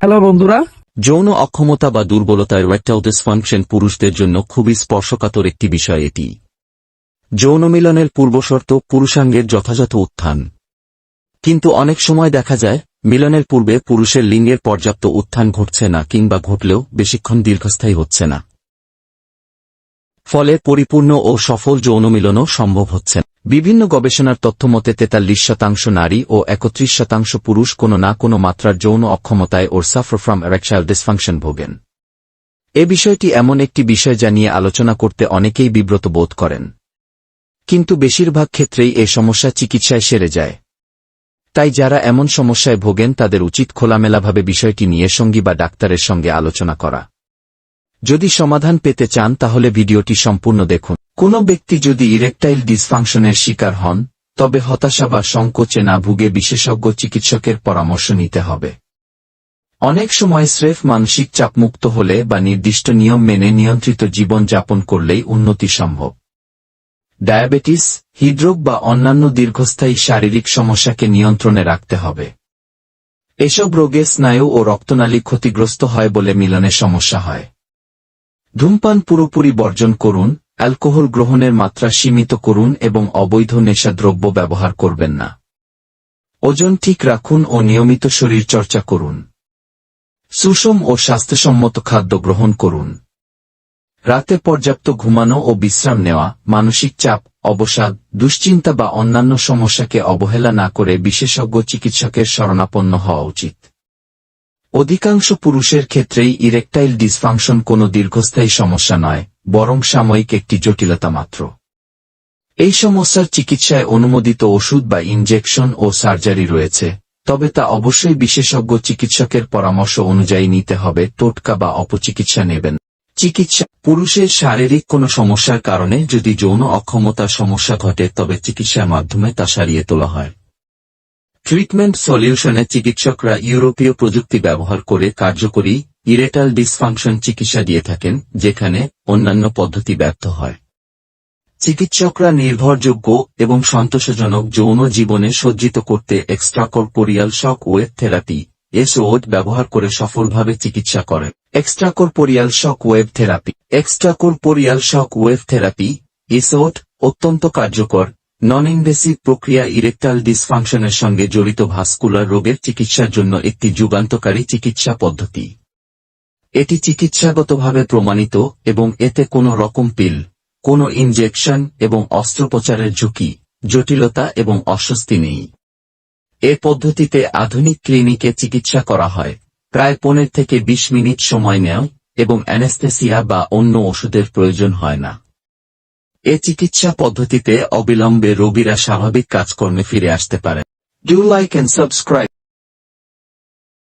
Hello বন্ধুরা। যৌন অক্ষমতা বা দুর্বলতা ইরেকটাইল ডিসফাংশন পুরুষদের জন্য খুবই স্পর্শকাতর একটি বিষয় এটি। যৌন মিলনের পূর্বশর্ত পুরুষাঙ্গের যথাযথ উত্থান। কিন্তু অনেক সময় দেখা যায়, মিলনের পূর্বে পুরুষের লিঙ্গের পর্যাপ্ত উত্থান ঘটছে না কিংবা ঘটলেও বেশিক্ষণ দীর্ঘস্থায়ী হচ্ছে না। ফলে পরিপূর্ণ ও সফল যৌন মিলনও সম্ভব হচ্ছে না। বিভিন্ন গবেষণার তথ্যমতে তেতাল্লিশ শতাংশ নারী ও একত্রিশ শতাংশ পুরুষ কোনো না কোনো মাত্রার যৌন অক্ষমতায় or suffer from erectile dysfunction ভোগেন। এ বিষয়টি এমন একটি বিষয় যা নিয়ে আলোচনা করতে অনেকেই বিব্রত বোধ করেন। কিন্তু বেশিরভাগ ক্ষেত্রেই এ সমস্যা চিকিৎসায় সেরে যায়। তাই যারা এমন সমস্যায় ভোগেন তাদের উচিত খোলামেলাভাবে বিষয়টি নিয়ে সঙ্গী বা ডাক্তারের সঙ্গে আলোচনা করা। যদি সমাধান পেতে চান তাহলে ভিডিওটি সম্পূর্ণ দেখুন। কোনো ব্যক্তি যদি ইরেকটাইল ডিসফাংশনের শিকার হন, তবে হতাশা বা সংকোচে না ভুগে বিশেষজ্ঞ চিকিৎসকের পরামর্শ নিতে হবে। অনেক সময় স্রেফ মানসিক চাপমুক্ত হলে বা নির্দিষ্ট নিয়ম মেনে নিয়ন্ত্রিত জীবন যাপন করলেই উন্নতি সম্ভব। ডায়াবেটিস, হৃদরোগ বা অন্যান্য দীর্ঘস্থায়ী শারীরিক সমস্যাকে নিয়ন্ত্রণে রাখতে হবে। এসব রোগে স্নায়ু ও রক্তনালী ক্ষতিগ্রস্ত হয় বলে মিলনে সমস্যা হয়। ধূমপান পুরোপুরি বর্জন করুন, অ্যালকোহল গ্রহণের মাত্রা সীমিত করুন এবং অবৈধ নেশাদ্রব্য ব্যবহার করবেন না। ওজন ঠিক রাখুন ও নিয়মিত শরীর চর্চা করুন। সুষম ও স্বাস্থ্যসম্মত খাদ্য গ্রহণ করুন। রাতে পর্যাপ্ত ঘুমানো ও বিশ্রাম নেওয়া, মানসিক চাপ, অবসাদ, দুশ্চিন্তা বা অন্যান্য সমস্যাকে অবহেলা না করে বিশেষজ্ঞ চিকিৎসকের শরণাপন্ন হওয়া উচিত। অধিকাংশ পুরুষের ক্ষেত্রেই ইরেকটাইল ডিসফাংশন কোনো দীর্ঘস্থায়ী সমস্যা নয়, বরং সাময়িক একটি জটিলতা মাত্র। এই সমস্যার চিকিৎসায় অনুমোদিত ওষুধ বা ইনজেকশন ও সার্জারি রয়েছে, তবে তা অবশ্যই বিশেষজ্ঞ চিকিৎসকের পরামর্শ অনুযায়ী নিতে হবে, টোটকা বা অপচিকিৎসা নেবেন। চিকিৎসা, পুরুষের শারীরিক কোনো সমস্যার কারণে যদি যৌন অক্ষমতার সমস্যা ঘটে, তবে চিকিৎসার মাধ্যমে তা সারিয়ে তোলা হয়। ট্রিটমেন্ট সলিউশনে চিকিৎসকরা ইউরোপীয় প্রযুক্তি ব্যবহার করে কার্যকরী ইরেটাল ডিসফাংশন চিকিৎসা দিয়ে থাকেন, যেখানে অন্যান্য পদ্ধতি ব্যর্থ হয়। চিকিৎসকরা নির্ভরযোগ্য এবং সন্তোষজনক যৌন জীবনে সজ্জিত করতে এক্সট্রাকর্পোরিয়াল শক ওয়েভ থেরাপি এসওড ব্যবহার করে সফলভাবে চিকিৎসা করেন। Extracorporeal shock wave therapy extracorporeal shock wave therapy এসওড অত্যন্ত কার্যকর নন ইনভেসিভ প্রক্রিয়া ইরেকটাল ডিসফাংশনের সঙ্গে জড়িত ভাস্কুলার রোগের চিকিৎসার জন্য একটি যুগান্তকারী চিকিৎসা পদ্ধতি। এটি চিকিৎসাগতভাবে প্রমাণিত এবং এতে কোনো রকম পিল, কোনো ইনজেকশন এবং অস্ত্রোপচারের ঝুঁকি, জটিলতা এবং অস্বস্তি নেই। এ পদ্ধতিতে আধুনিক ক্লিনিকে চিকিৎসা করা হয়, প্রায় পনেরো থেকে ২০ মিনিট সময় নেয় এবং অ্যানেস্থেসিয়া বা অন্য ওষুধের প্রয়োজন হয় না। এ চিকিৎসা পদ্ধতিতে অবিলম্বে রোগীরা স্বাভাবিক কাজকর্মে ফিরে আসতে পারে। Do like and subscribe